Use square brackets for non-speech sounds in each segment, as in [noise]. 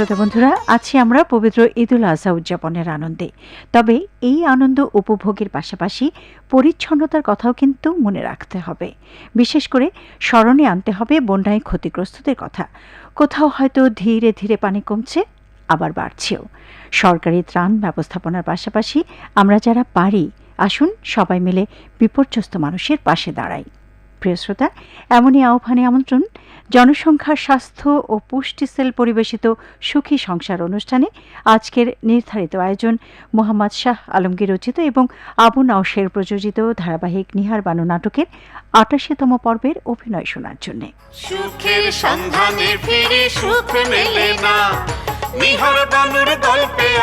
শ্রোতা বন্ধুরা, আছি আমরা পবিত্র ঈদুল আজহা উদযাপনের আনন্দে। তবে এই আনন্দ উপভোগের পাশাপাশি পরিচ্ছন্নতার কথাও কিন্তু মনে রাখতে হবে। বিশেষ করে স্মরণে আনতে হবে বন্যায় ক্ষতিগ্রস্তদের কথা। কোথাও হয়তো ধীরে ধীরে পানি কমছে, আবার বাড়ছেও। সরকারি ত্রাণ ব্যবস্থাপনার পাশাপাশি আমরা যারা পারি, আসুন সবাই মিলে বিপর্যস্ত মানুষের পাশে দাঁড়াই। প্রিয় শ্রোতা, এমনই আহ্বানে আমন্ত্রণ জনসংখ্যার স্বাস্থ্য ও পুষ্টি সেল পরিবেশিত সুখী সংসার অনুষ্ঠানে আজকের নির্ধারিত আয়োজন মোহাম্মদ শাহ আলমগীর রচিত এবং আবু নাওশের প্রযোজিত ধারাবাহিক নিহার বানু নাটকের আটাশিতম পর্বের অভিনয় শোনার জন্যে। সুখের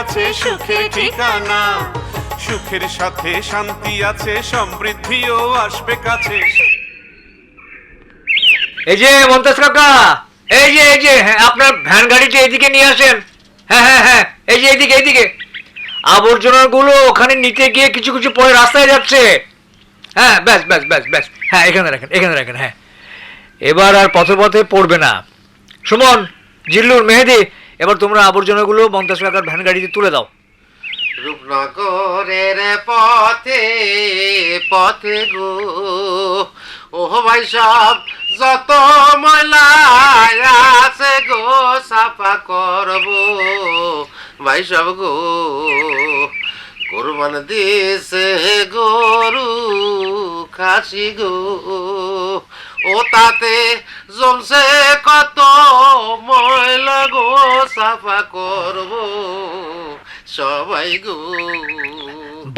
আছে সুখের সাথে শান্তি আছে, সমৃদ্ধিও আসবে কাছে। এই যে মন্তাজ কাকা এই যে এই যে হ্যাঁ, আপনার ভ্যান গাড়িটা এদিকে নিয়ে আসেন। হ্যাঁ হ্যাঁ হ্যাঁ এই যে এইদিকে এইদিকে। আবর্জনাগুলো ওখানে নিতে গিয়ে কিছু কিছু পরে রাস্তায় যাচ্ছে। হ্যাঁ ব্যাস ব্যাস ব্যাস ব্যাস। হ্যাঁ এখানে রাখেন এখানে রাখেন হ্যাঁ। এবার আর পথে পথে পড়বে না। সুমন জিল্লুর মেহেদি এবার তোমরা আবর্জনাগুলো মন্তাজ কাকার ভ্যান গাড়িতে তুলে দাও। রূপনগরের পথে পথে গো। ও ভাই সব যত ময়লা আছে গো সাফা করব। ভাই সব গো কোরবান দিছে গরু খাসি গো। ও তাতে জমছে কত ময়লা গো সাফা করব। সবাই গো।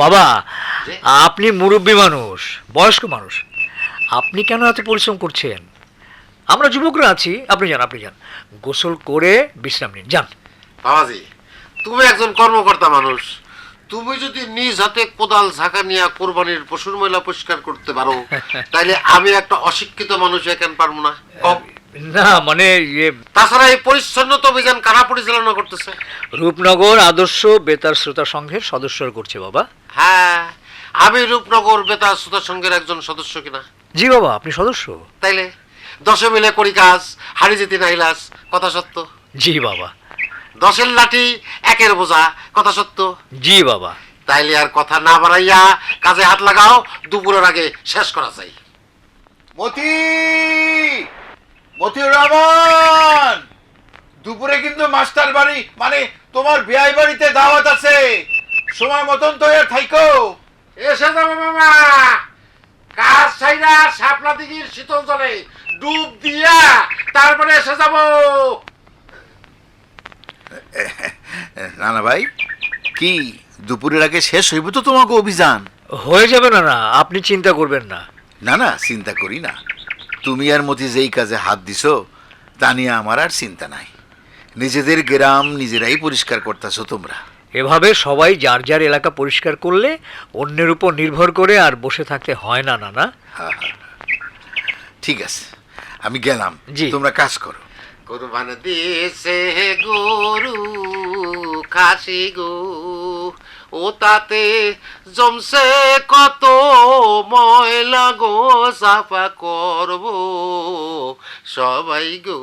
বাবা আপনি মুরব্বী মানুষ বয়স্ক মানুষ। আপনি কেন এত পরিশ্রম করছেন? আমরা যুবকরা আছি আপনি যান আপনি যান। গোসল করে বিশ্রাম নিন যান। বাবাজি তুমি একজন কর্মকর্তা মানুষ। তুমি যদি নিজ হাতে কোদাল ঝাঁকা নিয়ে কোরবানির পশুর ময়লা পরিষ্কার করতে পারো [laughs] তাইলে আমি একটা অশিক্ষিত মানুষ এখান পারব না? না মানে ইয়ে তাছাড়া এই পরিচ্ছন্নতা অভিযান কারা পরিচালনা করতেছে? রূপনগর আদর্শ বেতার শ্রোতা সংঘের সদস্যরা করছে বাবা। হ্যাঁ আমি রূপনগর বেতার শ্রোতা সংঘের একজন সদস্য কিনা? জি বাবা আপনি সদস্য। তাইলে? দশে মিলে করি কাজ হারি যেতে নাইলাস কথা সত্য? জি বাবা। দশের লাঠি একের বোঝা কথা সত্য? জি বাবা। তাইলে আর কথা না বাড়াইয়া কাজে হাত লাগাও দুপুরের আগে শেষ করা চাই। মতি! মতিউর রহমান! দুপুরে কিন্তু মাস্টার বাড়ি মানে তোমার বিয়াই বাড়িতে দাওয়াত আছে। সময় মতন তো এর থাইকো। এসে যাব মামা। কাজ ছাইরা শাপলা দিঘির শীতল জলে। ডুব দিয়া তারপরে এসে যাব। না না ভাই কি দুপুরের আগে শেষ হইব তো তোমাকে অভিযান? হয়ে যাবে না না আপনি চিন্তা করবেন না। না না চিন্তা করি না। তুমি আর মতি যেই কাজে হাত দিছো তা নিয়ে আমার আর চিন্তা নাই। নিজেদের গ্রাম নিজেরাই পরিষ্কার করতেছো তোমরা। এভাবে সবাই যার যার এলাকা পরিষ্কার করলে অন্যের উপর নির্ভর করে আর বসে থাকতে হয় না না না। ঠিক আছে। আমি গেলাম। জি। তোমরা কাজ করো। কোরবান দিয়েছে গরু খাসি গো। ও তাতে জমছে কত ময়লা গো সাফা করব সবাই গো।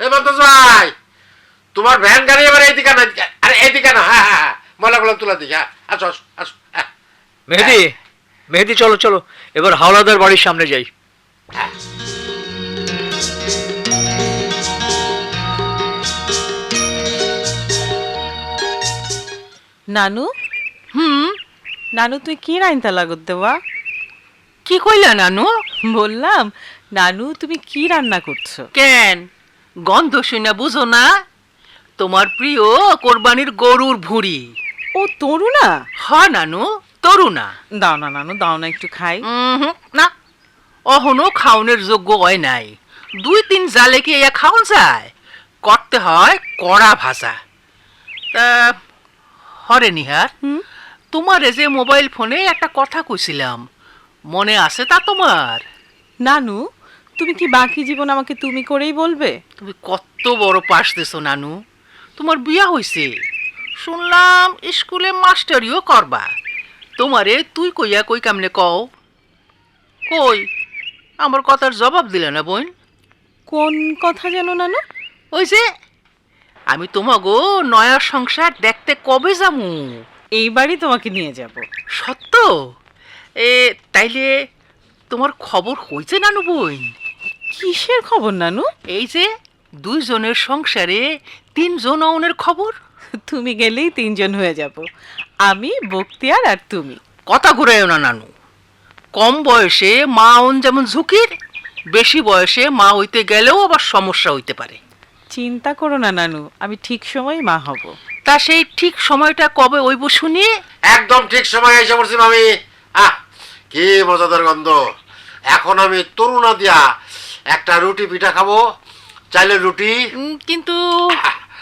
এবার তো ভাই তোমার ভ্যান গাড়ি এবার এইদিকে না আরে এইদিকে না হ্যাঁ হ্যাঁ হ্যাঁ। ময়লাগুলো তুলা দিকে হ্যাঁ। আসো আসো আসো হ্যাঁ। মেহেদি মেহেদি চলো চলো। এবার হাওলাদার বাড়ির সামনে যাই। নানু? হুম? নানু তুই কি রাইনতা লাগত দেওয়া? কি কইলা নানু? বললাম নানু তুমি কি রান্না করছ? কেন? গন্ধ শুনে বুঝো না? তোমার প্রিয় কোরবানির গরুর ভুঁড়ি। ও তরুণা? হ নানু তরুণা। দাও না নানু দাও না একটু খাই। না। অহনো খাওনের যোগ্য হয় নাই। দুই তিন জালে কি ইয়া খাওন যায়? করতে হয় কড়া ভাষা তা হরে নিহার? তোমার যে মোবাইল ফোনে একটা কথা কইছিলাম মনে আছে তা তোমার? নানু তুমি কি বাকি জীবন আমাকে তুমি করেই বলবে? তুমি কত বড় পাস দিছো নানু। তোমার বিয়া হইছে। শুনলাম স্কুলে মাস্টারিও করবা। তোমারে তুই কইয়া কই কামনে কও? কই? আমার কথার জবাব দিলে না বোন। কোন কথা যেন নানু ওই যে আমি তোমাগো নয়া সংসার দেখতে কবে যামু? এইবারই তোমাকে নিয়ে যাব। সত্য? এ তাইলে তোমার খবর হইছে নানু বোন? কিসের খবর নানু? এই যে দুইজনের সংসারে তিনজন অনের খবর। তুমি গেলেই তিনজন হয়ে যাব। আমি বক্তিয়ার আর তুমি। কথা ঘুরাইও না নানু। কম বয়সে মা অন যেমন ঝুঁকির বেশি বয়সে মা হইতে গেলেও আবার সমস্যা হইতে পারে। চিন্তা করো না নানু আমি ঠিক সময় মা হব। তা সেই ঠিক সময়টা কবে ওই ওইব শুনি? একদম ঠিক সময় এসে পড়ছি মামি। আহ কি মজাদার গন্ধ। এখন আমি তরুণা দিয়া একটা রুটি পিঠা খাব। চাইলে রুটি। উম, কিন্তু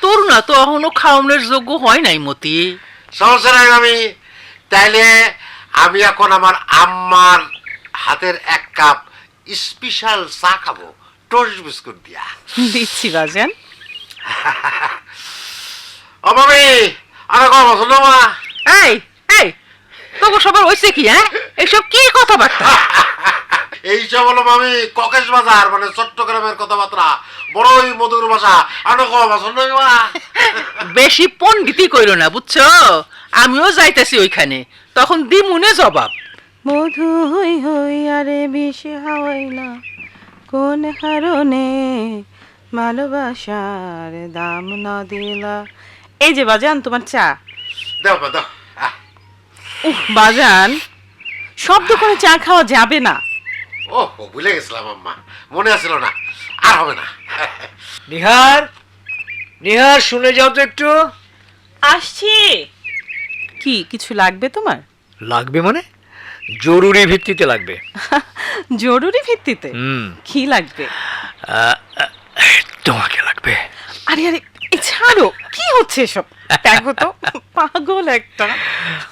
তরুণা তো এখনও খাওয়ানোর যোগ্য হয় নাই মতি। সমস্যা নাই মামি। তাইলে আমি এখন আমার আম্মার হাতের এক কাপ স্পেশাল চা খাব। টোস্ট বিস্কুট দিয়া। দিচ্ছি বাজান। ও মামি আমার কথা পছন্দ মা। এই এই তবু সবার হয়েছে কি হ্যাঁ? এইসব কি কথাবার্তা? এই সব হলো মামি ককেশ বাজার মানে চট্টগ্রামের কথাবার্তা। বড়ই মধুর ভাষা। আমার কথা পছন্দ মা। বেশি পণ্ডিতি কইল না বুঝছ? আমিও যাইতেছি ওইখানে। তখন দিমুনে জবাব। মধু হই হই আরে বেশি হাওয়াইলা কোন হারণে ভালোবাসার দাম না দিলা? এই যে বাজান তোমার চা। দাও দাও আহ, উহ বাজান শব্দ করে চা খাওয়া যাবে না। ও ও, ভুলে গেছিলাম আম্মা। মনে আসছিল না আর হবে না। নিহার নিহার শুনে যাও তো একটু। আসছি। কি কিছু লাগবে তোমার? লাগবে মানে? জরুরি ভিত্তিতে লাগবে। [laughs] জরুরি ভিত্তিতে? হুম। কি লাগবে? তোমাকে লাগবে। আরে আরে ছাড়ো কি হচ্ছে এসব? দেখো তো [laughs] পাগল একটা।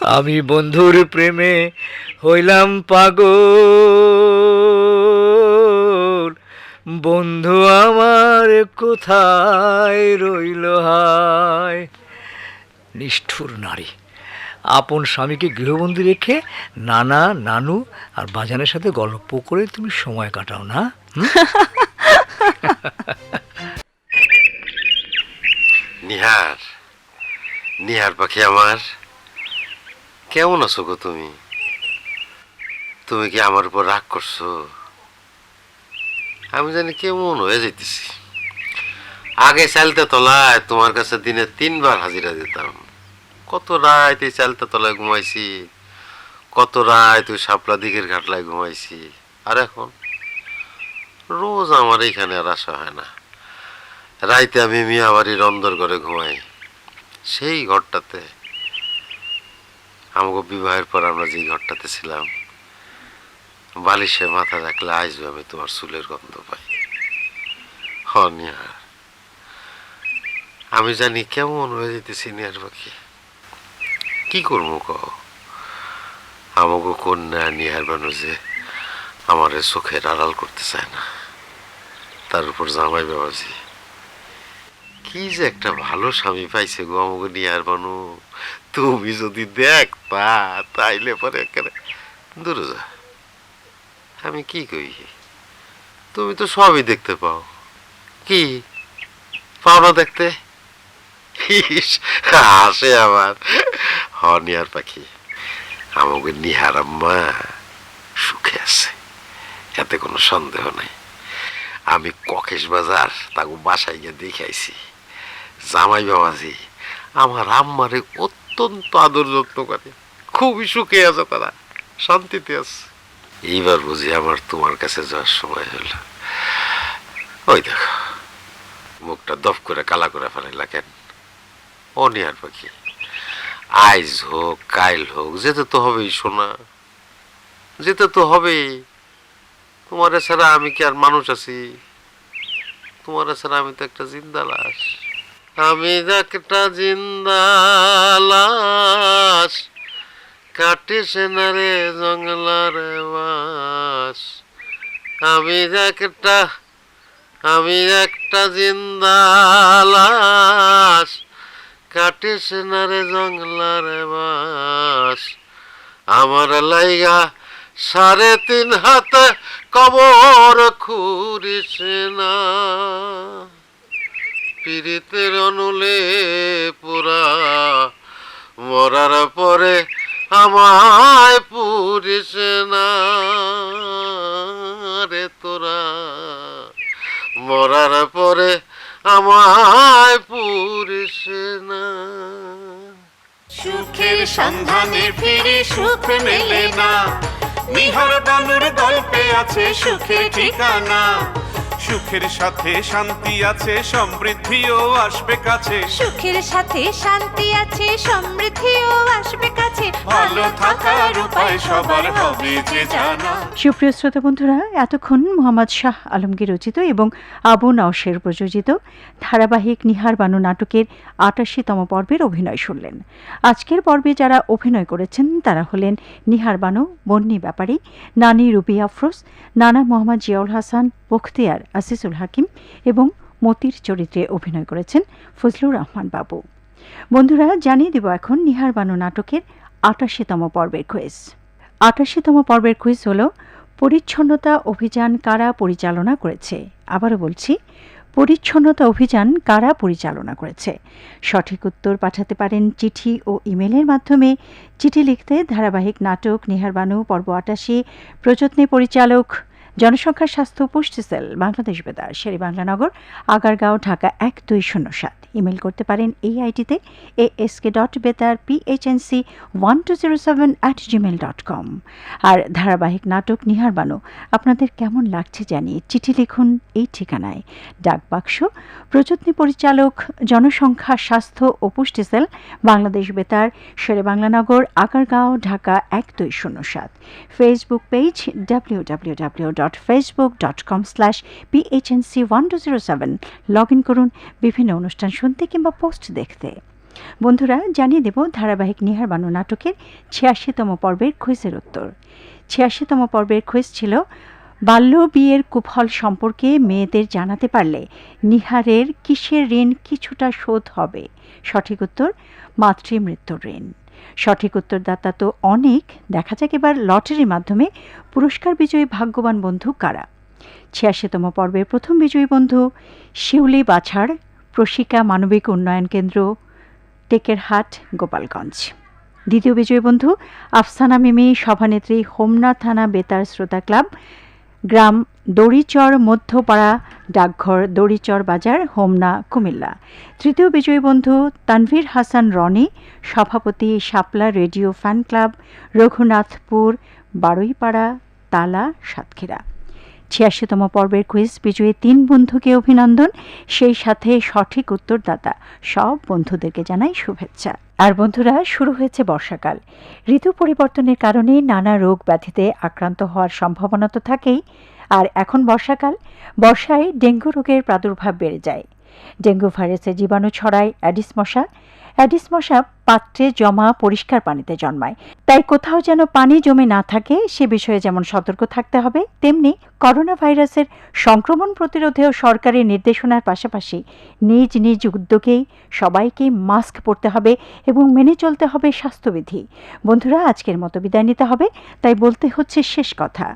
আমি বন্ধুর প্রেমে হইলাম পাগল। বন্ধু আমার কোথায় রইল হায়? নিষ্ঠুর নারী। আপন স্বামীকে গৃহবন্দী রেখে নানা, নানু আর বাজানের সাথে গল্প করে তুমি সময় কাটাও না? [laughs] নিহার নিহার পাখি আমার। কেমন আছো গো তুমি? তুমি কি আমার উপর রাগ করছ? আমি জানি কেমন হয়ে যাইতেছি। আগে চালতে তলায় তোমার কাছে দিনে তিনবার হাজিরা দিতাম। কত রাত এই চালতে তলায় ঘুমাইছি, কত রাত ওই শাপলা দিঘের ঘাটলায় ঘুমাইছি। আর এখন? রোজ আমার এইখানে আর আসা হয় না। রাইতে আমি মিয়া বাড়ির অন্দর ঘরে ঘুমাই। সেই ঘরটাতে, আমাকে বিবাহের পর আমরা যেই ঘরটাতে ছিলাম, বালিশে মাথা রাখলে আইসবে আমি তোমার চুলের গন্ধ পাই। হ নিহার আমি জানি কেমন হয়ে যেতেছি নিহার পাখি। কি করব কহ আমাকে কন্যা নিহার বানু যে আমার চোখের আড়াল করতে চায় না। তার উপর জামাই বাবাজি, কি যে একটা ভালো স্বামী পাইছে গো আমাকে নিয়ে আর বানু। তুমি যদি দেখতা, তাইলে পরে একেবারে দূরে যা। আমি কি কই? তুমি তো সবই দেখতে পাও। কি? পাও না দেখতে? হাসে আমার। হ পাখি। আমাকে নিহার আম্মা সুখে আছে, এতে কোনো সন্দেহ নাই। আমি ককেশ বাজার তাকে বাসায় গিয়ে দেখাইছি। জামাই বাবাজি, আমার আম্মারে অত্যন্ত আদর যত্ন করে। খুবই সুখে আছে তারা, শান্তিতে আছে। এইবার বুঝি আমার তোমার কাছে যাওয়ার সময় হলো ওই দেখো, মুখটা দফ করে কালা করে ফেলাইলা কেন? অনিয়ার পাখি। আইজ হোক, কাইল হোক, যেতে তো হবেই শোনা যেতে তো হবেই। তোমার ছাড়া আমি কি আর মানুষ আছি? তোমার ছাড়া আমি তো একটা জিন্দা লাশ আমি একটা জিন্দা লাশ কাটে সেনারে জঙ্গলার বাস। আমি একটা আমি একটা জিন্দালাস কাটিস না রে জঙ্গলার বাস। আমার লাইগা সাড়ে তিন হাতে কবর খুরিস না। পীড়িতের অনুলে পুরা মরার পরে আমায় পুরিস না। রে তোরা, মরার পরে আমায় পুরুষ না। সুখের সন্ধানে ফিরে সুখ মেলে না। নিহার বানুর গল্পে আছে সুখের ঠিকানা। সুখের সাথে শান্তি আছে সমৃদ্ধিও আসবে কাছে। সুখের সাথে শান্তি আছে সমৃদ্ধিও আসবে কাছে। ভালো থাকার উপায় সবার হবে যে জানা। সুপ্রিয় শ্রোতা বন্ধুরা এতক্ষণ মোহাম্মদ শাহ আলমগীর রচিত এবং আবু নওশের প্রযোজিত ধারাবাহিক নিহার বানু নাটকের আটাশিতম পর্বের অভিনয় শুনলেন। আজকের পর্বে যারা অভিনয় করেছেন তারা হলেন নিহার বানু বন্নি ব্যাপারী নানি রুবি আফরোজ নানা মোহাম্মদ জিয়াউল হাসান বখতিয়ার আসিসুল হাকিম এবং মতির চরিত্রে অভিনয় করেছেন ফজলুর রহমান বাবু। বন্ধুরা, জানিয়ে দেব এখন নিহার বানু নাটকের আটাশিতম পর্বের কুইজ আটাশিতম পর্বের কুইজ হল, পরিচ্ছন্নতা অভিযান কারা পরিচালনা করেছে? আবারও বলছি, পরিচ্ছন্নতা অভিযান কারা পরিচালনা করেছে? সঠিক উত্তর পাঠাতে পারেন চিঠি ও ইমেলের মাধ্যমে। চিঠি লিখতে ধারাবাহিক নাটক নিহারবানু পর্ব আটাশি, প্রযত্নে পরিচালক জনসংখ্যা স্বাস্থ্য পুষ্টি সেল, বাংলাদেশ বেতার শেরি বাংলানগর আগারগাঁও, ঢাকা এক দুই শূন্য সাত। ইমেল করতে পারেন এই আইডিতে এ এস কে ডট বেতার PHNC one two zero seven at Gmail dot com আর ধারাবাহিক নাটক নিহার বানু, আপনাদের কেমন লাগছে জানিয়ে চিঠি লিখুন এই ঠিকানায়। ডাক বাক্স প্রযত্নী পরিচালক, জনসংখ্যা, স্বাস্থ্য ও পুষ্টি সেল, বাংলাদেশ বেতার শেরে বাংলানগর আগারগাঁও, ঢাকা এক দুই শূন্য সাত। Facebook page W W W dot Facebook dot com slash PHNC one two zero করুন, বিভিন্ন অনুষ্ঠান শুনতে কিংবা পোস্ট দেখতে। বন্ধুরা, জানিয়ে দেব ধারাবাহিক নিহার বানু নাটকের ছিয়াশিতম পর্বের কুইজের উত্তর। ছিয়াশিতম পর্বের কুইজ ছিল, বাল্য বিয়ের কুফল সম্পর্কে মেয়েদের জানাতে পারলে নিহারের কিসের ঋণ কিছুটা শোধ হবে? সঠিক উত্তর, মাতৃমৃত্যুর ঋণ। সঠিক উত্তরদাতা তো অনেক। দেখা যাক এবার লটারির মাধ্যমে পুরস্কার বিজয়ী ভাগ্যবান বন্ধু কারা? ছিয়াশিতম পর্বের প্রথম বিজয়ী বন্ধু শিউলি বাছাড় প্রশিকা মানবিক উন্নয়ন কেন্দ্র, টেকেরহাট, গোপালগঞ্জ। দ্বিতীয় বিজয়ী বন্ধু আফসানা মিমি, সভানেত্রী হোমনা থানা বেতার শ্রোতা ক্লাব, গ্রাম দড়িচর মধ্যপাড়া ডাকঘর দড়িচর বাজার, হোমনা, কুমিল্লা। তৃতীয় বিজয়ী বন্ধু তানভীর হাসান রনি, সভাপতি Shapla radio fan club, Raghunathpur, Baruipara, Tala, Satkhira. ছিয়াশিতম পর্বের কুইজ বিজয়ী তিন বন্ধুকে অভিনন্দন, সেই সাথে সঠিক উত্তরদাতা সব বন্ধুদেরকে জানাই শুভেচ্ছা। আর বন্ধুরা, শুরু হয়েছে বর্ষাকাল। ঋতু পরিবর্তনের কারণে নানা রোগ ব্যাধিতে আক্রান্ত হওয়ার সম্ভাবনা তো থাকেই। আর এখন বর্ষাকাল, বর্ষায় ডেঙ্গু রোগের প্রাদুর্ভাব বেড়ে যায়। ডেঙ্গু ভাইরাসের জীবাণু ছড়ায় অ্যাডিস মশা। অ্যাডিস মশা পাত্রে জমা পরিষ্কার পানিতে জন্মায়। তাই কোথাও যেন পানি জমে না থাকে, সে বিষয়ে যেমন সতর্ক থাকতে হবে, তেমনি করোনা ভাইরাসের সংক্রমণ প্রতিরোধেও সরকারি নির্দেশনার পাশাপাশি নিজ নিজ উদ্যোগেই সবাইকে মাস্ক পরতে হবে এবং মেনে চলতে হবে স্বাস্থ্যবিধি। বন্ধুরা, আজকের মতো বিদায় নিতে হবে, তাই বলতে হচ্ছে শেষ কথা।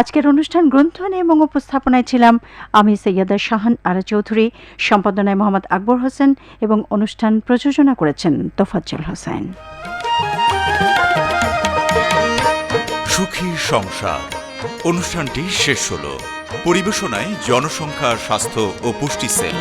আজকের অনুষ্ঠান গ্রন্থনে এবং উপস্থাপনায় ছিলাম আমি সৈয়দা শাহান আরা চৌধুরী, সম্পাদনায় মোহাম্মদ আকবর হোসেন এবং অনুষ্ঠান প্রযোজনা করেছেন তোফাজ্জল হোসেন। সুখী সংসার। অনুষ্ঠানটি শেষ হল। পরিবেশনায় জনসংখ্যা স্বাস্থ্য ও পুষ্টি সেল।